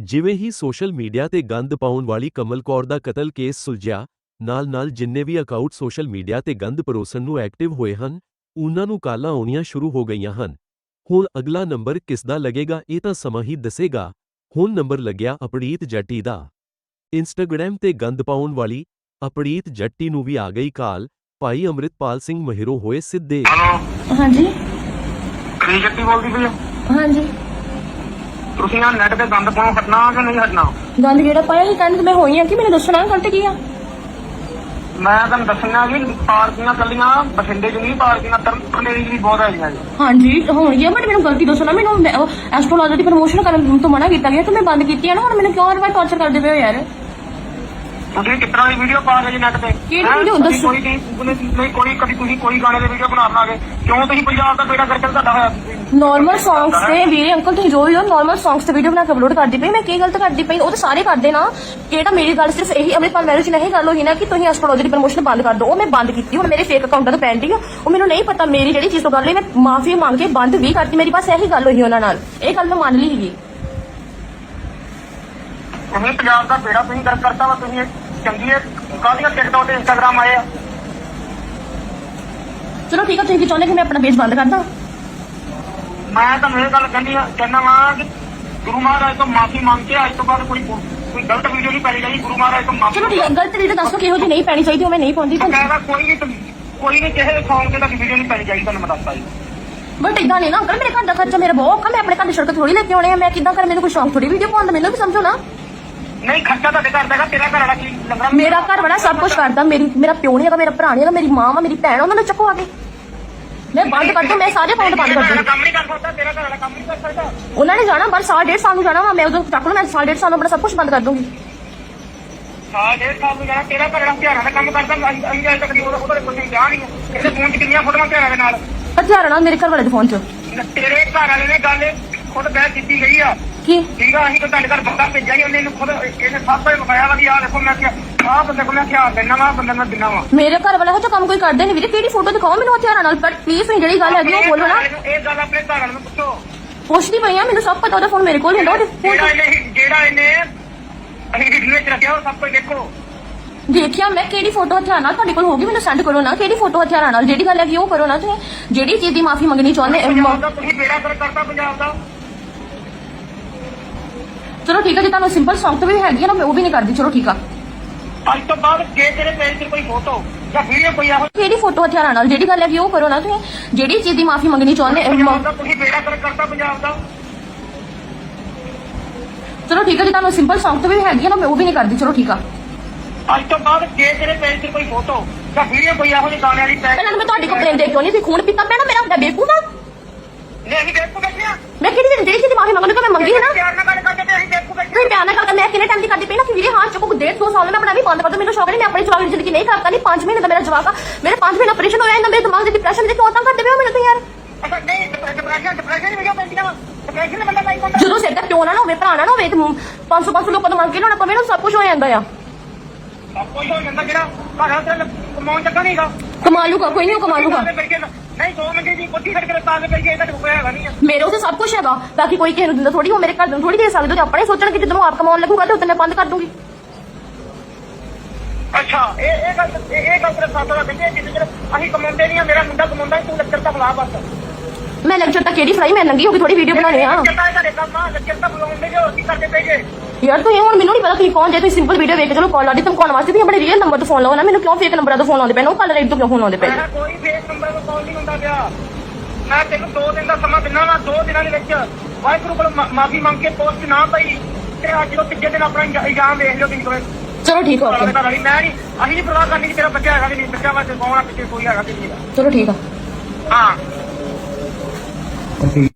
ਜਿਵੇਂ ਹੀ social media ਤੇ ਗੰਦ ਪਾਉਣ ਵਾਲੀ ਕਮਲ ਕੌਰ ਦਾ ਕਤਲ ਕੇਸ ਸੁਲਝਿਆ ਨਾਲ-ਨਾਲ ਜਿੰਨੇ ਵੀ ਅਕਾਊਂਟ ਸੋਸ਼ਲ ਮੀਡੀਆ ਤੇ ਗੰਦ ਪਰੋਸਣ ਨੂੰ ਐਕਟਿਵ ਹੋਏ ਹਨ ਉਹਨਾਂ ਨੂੰ ਕਾਲਾਂ ਆਉਣੀਆਂ ਸ਼ੁਰੂ ਹੋ ਗਈਆਂ ਹਨ। ਹੁਣ ਅਗਲਾ ਨੰਬਰ ਕਿਸ ਦਾ ਲੱਗੇਗਾ ਇਹ ਤਾਂ ਸਮਾਂ ਹੀ ਦੱਸੇਗਾ। ਹੁਣ ਨੰਬਰ ਲੱਗਿਆ ਅਪੜੀਤ ਜੱਟੀ ਦਾ। ਇੰਸਟਾਗ੍ਰam ਤੇ ਗੰਦ ਪਾਉਣ ਵਾਲੀ ਅਪੜੀਤ ਜੱਟੀ ਨੂੰ ਵੀ ਆ ਗਈ ਕਾਲ। ਭਾਈ ਅੰਮ੍ਰਿਤਪਾਲ ਸਿੰਘ ਮਹਿਰੋ ਹੋਏ ਸਿੱਧੇ। ਹਲੋ ਹਾਂਜੀ। ਕੀ ਜੱਟੀ ਬੋਲਦੀ ਪਈ ਹੋ? ਹਾਂਜੀ। ਤੁਸੀਂ ਆ ਨੈਟ ਤੇ ਗੰਦ ਪਾਉਣ ਹਟਣਾ ਕਿ ਨਹੀਂ ਹਟਣਾ? ਗੰਦ ਕਿਹੜਾ ਪਾਇਆ ਕਹਿੰਦੇ ਤੇ ਮੈਂ ਹੋਈ ਆ ਕਿ ਮੈਨੂੰ ਦੱਸਣਾ ਗਲਤ ਕੀ ਆ? ਮੈਂ ਤੁਹਾਨੂੰ ਦੱਸਣਾ ਵੀ ਪਾਰਕੀਆਂ ਕੱਲੀਆਂ ਬਠਿੰਡੇ 'ਚ ਨਹੀਂ ਪਾਰਕੀਆਂ ਤਰਨੇਰੀ 'ਚ ਵੀ ਬਹੁਤ ਹੈਗੀਆਂ ਜੀ। ਹਾਂਜੀ ਹੋਣਗੀਆਂ ਬਟ ਮੈਨੂੰ ਗਲਤੀ ਦੱਸੋ ਨਾ ਮੈਨੂੰ ਐਸਟ੍ਰੋਲੋਜੀ ਦੀ ਪ੍ਰਮੋਸ਼ਨ ਕਰਨ ਤੋਂ ਮਨਾ ਕੀਤਾ ਗਿਆ ਤੇ ਮੈਂ ਬੰਦ ਕੀਤੀ ਆ ਨਾ ਹੁਣ ਮੈਨੂੰ ਕਿਉਂ ਹਰ ਵਾਰ ਟੌਰਚਰ ਕਰਦੇ ਪਏ ਹੋ ਯਾਰ? ਤੁਸੀਂ ਤਰ੍ਹਾਂ ਦੀ ਵੀਡੀਓ ਪਾ ਰਹੇ ਜੀ ਨੈਟ ਤੇ? ਕਿਹੜੀ ਹੈਂ? video? ਤੁਸੀਂ ਦੱਸੋ। ਕੋਈ ਨਹੀਂ ਨਹੀਂ ਕੋਈ ਕਦੀ ਤੁਸੀਂ ਕੋਈ ਗਾਣੇ ਦੇ ਵੀਡੀਓ ਬਣਾ ਬਣਾਗੇ? ਕਿਉਂ ਤੁਸੀਂ ਪੰਜਾਬ ਦਾ ਬੇੜਾ ਕਰਕੇ ਤੁਹਾਡਾ ਹੋਇਆ? ਨਾਰਮਲ ਸੌਂਗਸ ਤੇ ਵੀਰੇ ਅੰਕਲ ਤੁਸੀਂ ਜੋ ਵੀ ਹੋ ਨਾਰਮਲ ਸੌਂਗਸ ਤੇ ਵੀਡੀਓ ਬਣਾ ਕੇ ਅਪਲੋਡ ਕਰਦੀ ਪਈ। ਮੈਂ ਕੀ ਗਲਤ ਕਰਦੀ ਪਈ? ਉਹ ਤਾਂ ਸਾਰੇ ਕਰਦੇ ਨਾ। ਕਿਹੜਾ ਮੇਰੀ ਗੱਲ ਸਿਰਫ ਇਹੀ ਅਮਰਿਤਪਾਲ ਮੈਰਿਜ ਨਹੀਂ ਗੱਲ ਹੋਈ ਨਾ ਕਿ ਤੁਸੀਂ ਐਸਟ੍ਰੋਲੋਜੀ ਦੀ ਪ੍ਰਮੋਸ਼ਨ ਬੰਦ ਕਰ ਦਿਓ। ਉਹ ਮੈਂ ਬੰਦ ਕੀਤੀ। ਹੁਣ ਮੇਰੇ ਫੇਕ ਅਕਾਊਂਟਾਂ ਤੋਂ ਪੈਂਡਿੰਗ ਆ। ਉਹ ਮੈਨੂੰ ਨਹੀਂ ਪਤਾ ਮੇਰੀ ਜਿਹੜੀ ਚੀਜ਼ ਤੋਂ ਗੱਲ ਹੋਈ ਮੈਂ ਮਾਫੀ ਮੰਗ ਕੇ ਬੰਦ ਵੀ ਕਰਤੀ। ਮੇਰੀ ਬਸ ਇਹੀ ਗੱਲ ਹੋਈ ਉਹਨਾਂ ਨਾਲ। ਇਹ ਗੱਲ ਮੈਂ ਮੰਨ ਲਈ ਹੈਗੀ। ਤੁਸੀਂ ਪੰਜਾਬ ਦਾ ਬੇੜਾ ਤੁਸੀਂ ਕਰ ਕਰਤਾ ਵਾ ਤੁਸੀਂ ਕਾਹਦੀਆਂ ਤੇ ਆਏ ਆ। ਚਲੋ ਠੀਕ ਆ ਤੁਸੀਂ ਕੀ ਚਾਹੁੰਦੇ ਕਿ ਮੈਂ ਆਪਣਾ ਪੇਜ ਬੰਦ ਕਰਦਾ? ਮੈਂ ਤੁਹਾਨੂੰ ਇਹ ਗੱਲ ਕਹਿੰਦੀ ਆ ਕਹਿੰਦਾ ਵਾਂ ਕਿ ਗੁਰੂ ਮਹਾਰਾਜ ਤੋਂ ਮਾਫੀ ਮੰਗ ਕੇ ਅੱਜ ਤੋਂ ਬਾਅਦ ਕੋਈ ਕੋਈ ਗਲਤ ਵੀਡੀਓ ਨਹੀਂ ਪਾਈ ਜਾਣੀ ਗੁਰੂ ਮਹਾਰਾਜ ਤੋਂ ਮਾਫੀ ਚਲੋ ਠੀਕ ਆ ਗਲਤ ਵੀਡੀਓ ਦੱਸੋ ਕਿਹੋ ਜਿਹੀ ਨਹੀਂ ਪੈਣੀ ਚਾਹੀਦੀ ਉਹ ਮੈਂ ਨਹੀਂ ਪਾਉਂਦੀ ਤਾਂ ਕਹਿੰਦਾ ਕੋਈ ਨਹੀਂ ਕੋਈ ਨਹੀਂ ਕਿਸੇ ਸੌਂਗ ਤੇ ਤਾਂ ਵੀਡੀਓ ਨਹੀਂ ਪਾਈ ਜਾਈ ਤੁਹਾਨੂੰ ਮੈਂ ਦੱਸਦਾ ਜੀ। ਬਟ ਇਦਾਂ ਨਹੀਂ ਨਾ ਅੰਕਲ ਮੇਰੇ ਘਰ ਦਾ ਖਰਚਾ ਮੇਰਾ ਬਹੁਤ ਔਖਾ ਮੈਂ ਆਪਣੇ ਘਰ ਦੀ ਸੜਕ ਥੋੜੀ ਲੈ ਕੇ ਆਉਣੇ ਆ ਮੈਂ ਕਿੱਦਾਂ ਕਰ ਮੈਨੂੰ ਕੋਈ ਸ਼ੌਂਕ ਥੋੜੀ ਵੀਡੀਓ ਪਾਉਣ ਦਾ ਮੈਨੂੰ ਵੀ ਸਮਝੋ ਨਾ। ਨਹੀਂ ਖਰਚਾ ਤੁਹਾਡੇ ਘਰ ਦਾ ਹੈਗਾ ਤੇਰਾ ਘਰ ਵਾਲਾ ਕੀ ਲੰਗੜਾ ਮੇਰਾ ਘਰ ਵਾਲਾ ਸਭ ਕੁਝ ਕਰਦਾ ਮੇਰੀ ਮੇਰਾ ਪਿਓ ਨਹੀਂ ਹੈਗਾ ਮੇਰਾ ਭਰਾ ਨਹੀਂ ਹੈਗਾ ਮੇਰੀ ਮਾਂ ਵਾ ਮੇਰੀ ਭੈਣ ਆ, ਉਹਨਾਂ ਨੂੰ ਚੱਕੋ ਆ ਕੇ। ਮੈਂ ਬੰਦ ਕਰ ਦੂੰ ਮੈਂ ਸਾਰੇ ਅਕਾਊਂਟ ਬੰਦ ਕਰ ਦੂੰ। ਕੰਮ ਨਹੀਂ ਕਰ ਸਕਦਾ ਤੇਰਾ ਘਰ ਵਾਲਾ ਕੰਮ ਨਹੀਂ ਕਰ ਸਕਦਾ। ਉਹਨਾਂ ਨੇ ਜਾਣਾ ਬਸ ਸਾਲ ਡੇਢ ਸਾਲ ਨੂੰ ਜਾਣਾ ਵਾ ਮੈਂ ਉਦੋਂ ਚੱਕ ਲੂ ਮੈਂ ਸਾਲ ਡੇਢ ਸਾਲ ਨੂੰ ਆਪਣਾ ਸਭ ਕੁਝ ਬੰਦ ਕਰ ਦੂੰਗੀ। ਸਾਲ ਡੇਢ ਸਾਲ ਨੂੰ ਜਾਣਾ ਤੇਰਾ ਘਰ ਵਾਲਾ ਹਥਿਆਰਾਂ ਦਾ ਕੰਮ ਕਰਦਾ ਅਸੀਂ ਅਸੀਂ ਅਜੇ ਤੱਕ ਨਹੀਂ ਉਹਦਾ ਉਹਦਾ ਕੁਝ ਨਹੀਂ ਨਹੀਂ ਇਹਦੇ ਫੋਨ 'ਚ ਕਿੰਨੀਆਂ ਫੋਟੋਆਂ ਹਥਿਆਰਾਂ ਦੇ ਨਾਲ? ਹਥਿਆਰਾਂ ਨਾਲ ਮੇਰੇ ਘਰ ਵਾਲੇ ਦੇ ਫੋਨ 'ਚ। ਤੇਰੇ ਘਰ ਵਾਲੇ ਨੇ ਗੱਲ ਖੁਦ ਬਹਿ ਕੀਤੀ ਗਈ ਆ। ਕੀ ਠੀਕ ਆ ਅਸੀਂ ਤਾਂ ਤੁਹਾਡੇ ਘਰ ਬੰਦਾ ਭੇਜਿਆ ਸੀ ਉਹਨੇ ਇਹਨੂੰ ਖੁਦ ਇਹਨੇ ਸਾਪਾ ਹੀ ਮਖਾਇਆ ਵਾ ਵੀ ਆਹ ਦੇਖੋ ਮੈਂ ਕਿਹਾ ਆਹ ਬੰਦੇ ਕੋਲ ਮੈਂ ਹਥਿਆਰ ਦੇਣਾ ਵਾ ਬੰਦੇ ਨੂੰ ਦਿਨਾ ਵਾ। ਮੇਰੇ ਘਰ ਵਾਲਾ ਹੋ ਕੰਮ ਕੋਈ ਕਰਦੇ ਨਹੀਂ ਵੀਰੇ ਕਿਹੜੀ ਫੋਟੋ ਦਿਖਾਓ ਮੈਨੂੰ ਹਥਿਆਰਾਂ ਨਾਲ ਪਰ ਪਲੀਜ਼ ਨਹੀਂ ਜਿਹੜੀ ਗੱਲ ਹੈਗੀ ਉਹ ਬੋਲੋ ਨਾ। ਇਹ ਗੱਲ ਆਪਣੇ ਘਰ ਵਾਲੇ ਨੂੰ ਪੁੱਛੋ। ਪੁੱਛਦੀ ਪਈ ਆ ਮੈਨੂੰ ਸਭ ਪਤਾ ਉਹਦਾ ਫੋਨ ਮੇਰੇ ਕੋਲ ਹੀ ਹੁੰਦਾ ਉਹਦੇ ਫੋਨ ਜਿਹੜਾ ਇਹਨੇ ਜਿਹੜਾ ਇਹਨੇ ਅਸੀਂ ਵੀਡੀਓ ਵਿੱਚ ਰੱਖਿਆ ਉਹ ਸਭ ਕੁਝ ਦੇਖੋ। ਦੇਖਿਆ ਮੈਂ ਕਿਹੜੀ ਫੋਟੋ ਹਥਿਆਰ ਨਾਲ ਤੁਹਾਡੇ ਕੋਲ ਹੋਗੀ ਮੈਨੂੰ ਸੈਂਡ ਕਰੋ ਨਾ ਕਿਹੜੀ ਫੋਟੋ ਹਥਿਆਰਾਂ ਨਾਲ ਜਿਹੜੀ ਗੱਲ ਹੈਗੀ ਉਹ ਕਰੋ ਨਾ ਤੁਸੀਂ। ਜਿਹੜੀ ਚੀਜ਼ ਦੀ ਮਾਫੀ ਮੰਗਣੀ ਚਾਹੁੰਦੇ ਅਮ, ਪੰਜਾਬ ਦਾ ਤੁਸੀਂ ਬੇੜਾ ਕਰ ਕਰਤਾ ਪੰਜਾਬ ਦਾ। ਚਲੋ ਠੀਕ ਹੈ ਜੇ ਤੁਹਾਨੂੰ ਸਿੰਪਲ ਸੌਂਗ ਤੋਂ ਵੀ ਹੈਗੀ ਆ ਨਾ ਮੈਂ ਉਹ ਵੀ ਨਹੀਂ ਕਰਦੀ ਚਲੋ ਠੀਕ ਆ। ਅੱਜ ਤੋਂ ਬਾਅਦ ਜੇ ਤੇਰੇ ਪੇਜ ਤੇ ਕੋਈ ਫੋਟੋ ਜਾਂ ਵੀਡੀਓ ਕੋਈ ਇਹੋ ਕਿਹੜੀ ਫੋਟੋ ਹਥਿਆਰਾਂ ਨਾਲ? ਜਿਹੜੀ ਗੱਲ ਹੈਗੀ ਉਹ ਕਰੋ ਨਾ ਤੁਸੀਂ। ਜਿਹੜੀ ਚੀਜ਼ ਦੀ ਮਾਫੀ ਮੰਗਣੀ ਚਾਹੁੰਦੇ ਪੰਜਾਬ ਦਾ ਤੁਸੀਂ ਬੇੜਾ ਕਰ ਕਰਤਾ ਪੰਜਾਬ ਦਾ। ਚਲੋ ਠੀਕ ਹੈ ਜੇ ਤੁਹਾਨੂੰ ਸਿੰਪਲ ਸੌਂਗ ਤੋਂ ਵੀ ਹੈਗੀ ਆ ਨਾ ਮੈਂ ਉਹ ਵੀ ਨਹੀਂ ਕਰਦੀ ਚਲੋ ਠੀਕ ਆ। ਅੱਜ ਤੋਂ ਬਾਅਦ ਜੇ ਤੇਰੇ ਪੇਜ ਤੇ ਕੋਈ ਫੋਟੋ ਜਾਂ ਵੀਡੀਓ ਕੋਈ ਇਹੋ ਜਿਹੀ ਗਾਣੇ ਵਾਲੀ ਪੈਕ ਪਹਿਲਾਂ ਤਾਂ ਮੈਂ ਤੁਹਾਡੀ ਕੰਪਲੇਨ ਦੇ ਕਿਉਂ ਨਹੀਂ ਸੀ ਖੂਨ ਪੀਤਾ ਪੈਣਾ ਮੇਰਾ ਹੁੰਦਾ ਬੇਕੂਫ ਆ ਨਹੀਂ ਅਸੀਂ ਦੇਖੋ ਆ ਮੈਂ ਕਿਹੜੀ ਜਿਹੜੀ ਚੀਜ਼ ਦੀ ਮਾਫੀ ਮੰਗਣੀ ਤਾਂ ਮੈਂ ਮੰਗੀ ਹੈ ਨਾ। ਪਿਆਰ ਨਾਲ ਗੱਲ ਕਰਦੇ ਤੇ ਪਿਆਰ ਨਾਲ ਕਰਦਾ ਮੈਂ ਕਿੰਨੇ ਟਾਈਮ ਦੀ ਕਰਦੀ ਪਈ ਨਾ ਕਿ ਵੀਰੇ, ਹਾਂ ਚੁੱਕੋ ਡੇਢ ਦੋ ਸਾਲ ਮੈਂ ਆਪਣਾ ਵੀ ਬੰਦ ਕਰ ਦੂੰ ਮੈਨੂੰ ਸ਼ੌਕ ਨਹੀਂ, ਮੈਂ ਆਪਣੀ ਜਵਾਬ ਜ਼ਿੰਦਗੀ ਨਹੀਂ ਕਰਦਾ ਨਹੀਂ 5 ਮਹੀਨੇ ਦਾ ਮੇਰਾ ਜਵਾਕ ਆ, ਮੇਰੇ 5 ਮਹੀਨੇ ਆਪਰੇਸ਼ਨ ਹੋਇਆ ਇਹਨਾਂ ਮੇਰੇ ਦਿਮਾਗ ਦੇ ਡਿਪਰੈਸ਼ਨ ਦੇ ਕਿਉਂ ਤਾਂ ਕਰਦੇ ਪਏ ਹੋ ਮੈਨੂੰ ਤਾਂ ਯਾਰ। ਜਦੋਂ ਸਿਰ ਦਾ ਪਿਓ ਨਾ ਹੋਵੇ, ਭਰਾ ਨਾ ਨਾ ਹੋਵੇ, ਤੇ 500 500 ਲੋਕਾਂ ਤੋਂ ਮੰਗ ਕੇ ਲਾਉਣਾ ਪਵੇ ਨਾ ਸਭ ਕੁਝ ਹੋ ਜਾਂਦਾ ਆ। ਸਭ ਕੁਝ ਹੋ ਜਾਂਦਾ ਜਿਹੜਾ ਘਰ ਤੇ ਕਮਾਉਣ ਚੱਕਾ ਨਹੀਂਗਾ ਕਮਾ ਲੂਗਾ ਕੋਈ ਨਹੀਂ ਉਹ ਕਮਾ ਲੂਗਾ ਨਹੀਂ 2 ਮਿੰਟ ਦੀ ਕੋਠੀ ਖੜ ਕੇ ਤਾਂ ਕਰਕੇ ਇਹਦਾ ਕੋਈ ਹੈਗਾ ਨਹੀਂ ਆ ਮੇਰੇ ਉਸੇ ਸਭ ਕੁਝ ਹੈਗਾ ਬਾਕੀ ਕੋਈ ਕਿਸੇ ਨੂੰ ਦਿੰਦਾ ਥੋੜੀ ਉਹ ਮੇਰੇ ਘਰ ਨੂੰ ਥੋੜੀ ਦੇ ਸਕਦੇ ਤੇ ਆਪਣੇ ਸੋਚਣ ਕਿ ਜਦੋਂ ਆਪ ਕਮਾਉਣ ਲੱਗੂਗਾ ਤੇ ਉਦੋਂ ਮੈਂ ਬੰਦ ਕਰ ਦੂੰਗੀ ਅੱਛਾ ਇਹ ਇਹ ਗੱਲ ਇਹ ਗੱਲ ਤੇਰੇ ਸਾਥ ਨਾਲ ਕਹਿੰਦੇ ਜਿੰਨੇ ਚਿਰ ਅਸੀਂ ਕਮਾਉਂਦੇ ਨਹੀਂ ਆ ਮੇਰਾ ਮੁੰਡਾ ਕਮਾਉਂਦਾ ਤੂੰ ਲੱਕੜ ਤਾਂ ਬੁਲਾ ਬਸ ਮੈਂ ਲੈਕਚਰ ਤੱਕ ਕਿਹੜੀ ਫਰਾਈ ਮੈਂ ਨੰਗੀ ਹੋ ਕੇ ਥੋੜੀ ਵੀਡੀਓ ਬਣਾਉਣੀ ਆ ਤੁਹਾਡੇ ਕੰਮ ਆ ਲੱਕੜ ਤਾਂ ਬੁਲਾਉਂਦੇ ਜੋ ਅਸੀਂ ਕਰਦੇ ਪਏਗੇ ਯਾਰ ਤੁਸੀਂ ਹੁਣ ਮੈਨੂੰ ਨਹੀਂ ਪਤਾ ਤੁਸੀਂ ਕੌਣ ਜੇ ਤੁਸੀਂ ਸਿੰਪਲ ਵੀਡੀਓ ਵੇਖ ਕੇ ਚਲੋ ਕਾਲ ਆਦੀ ਧਮਕਾਉਣ ਵਾਸਤੇ ਤੁਸੀਂ ਆਪਣੇ ਰੀਅਲ ਨੰਬਰ ਤੋਂ ਫੋਨ ਲਾਓ ਨਾ ਮੈਨੂੰ ਕਿਉਂ ਫੇਕ ਨੰਬਰਾਂ ਤੋਂ ਫੋਨ ਆਉਂਦੇ ਪਏ ਨੇ? ਉਹ ਕਾਲ ਰੇਟ ਤੋਂ ਕਿਉਂ ਫੋਨ ਆਉਂਦੇ ਪਏ ਮੈਂ ਕੋਈ ਫੇਕ ਨੰਬਰ ਤੋਂ ਕਾਲ ਨਹੀਂ ਹੁੰਦਾ ਪਿਆ। ਮੈਂ ਤੈਨੂੰ 2 ਦਿਨ ਦਾ ਸਮਾਂ ਦਿੰਦਾ ਵਾ 2 ਦਿਨਾਂ ਦੇ ਵਿੱਚ। ਵਾਹਿਗੁਰੂ ਕੋਲ ਮਾਫੀ ਮੰਗ ਕੇ ਪੋਸਟ ਨਾ ਪਈ ਤੇ ਅੱਜ ਤੋਂ ਤੀਜੇ ਦਿਨ ਆਪਣਾ ਇਲਜ਼ਾ- ਇਲਜ਼ਾਮ ਵੇਖ ਲਿਓ ਤੁਸੀਂ ਦੋਵੇਂ। ਚਲੋ ਠੀਕ ਆ ਓਕੇ ਮੈਂ ਨਹੀਂ ਅਸੀਂ ਨਹੀਂ ਪਰਵਾਹ ਕਰਨੀ ਕਿ ਤੇਰਾ ਬੱਚਾ ਹੈਗਾ ਕਿ ਨਹੀਂ ਬੱਚਾ ਵਾ ਤੇ ਕੌਣ ਆ ਪਿੱਛੇ ਕੋਈ ਹੈਗਾ ਕਿ ਨਹੀਂ ਹੈਗਾ। ਚਲੋ ਠੀਕ ਆ। ਹਾਂ। ਅਸੀਂ